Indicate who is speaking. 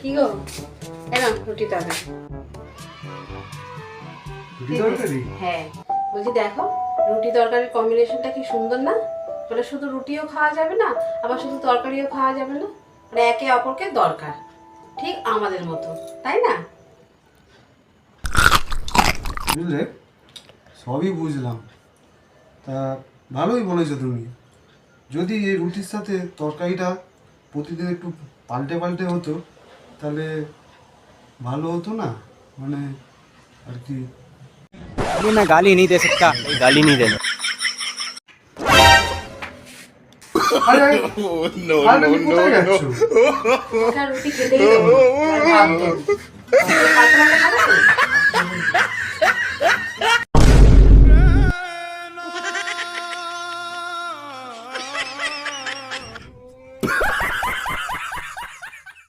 Speaker 1: কি গো? এলাম রুটি তরকারি
Speaker 2: রুটি তরকারি?
Speaker 1: হ্যাঁ বলছি দেখো রুটি তরকারির কম্বিনেশনটা কি সুন্দর না? মানে শুধু রুটিও খাওয়া যাবে না আবার শুধু তরকারিও খাওয়া যাবে না? মানে একে অপরকে দরকার ঠিক আমাদের মতো তাই না?
Speaker 2: বুঝলে? সবই বুঝলাম। তা ভালোই বলেছ তুমি। যদি এই রুটির সাথে তরকারিটা প্রতিদিন একটু পাল্টে পাল্টে হতো তাহলে ভালো হতো না মানে আর কি
Speaker 3: अभी मैं गाली नहीं दे सकता गाली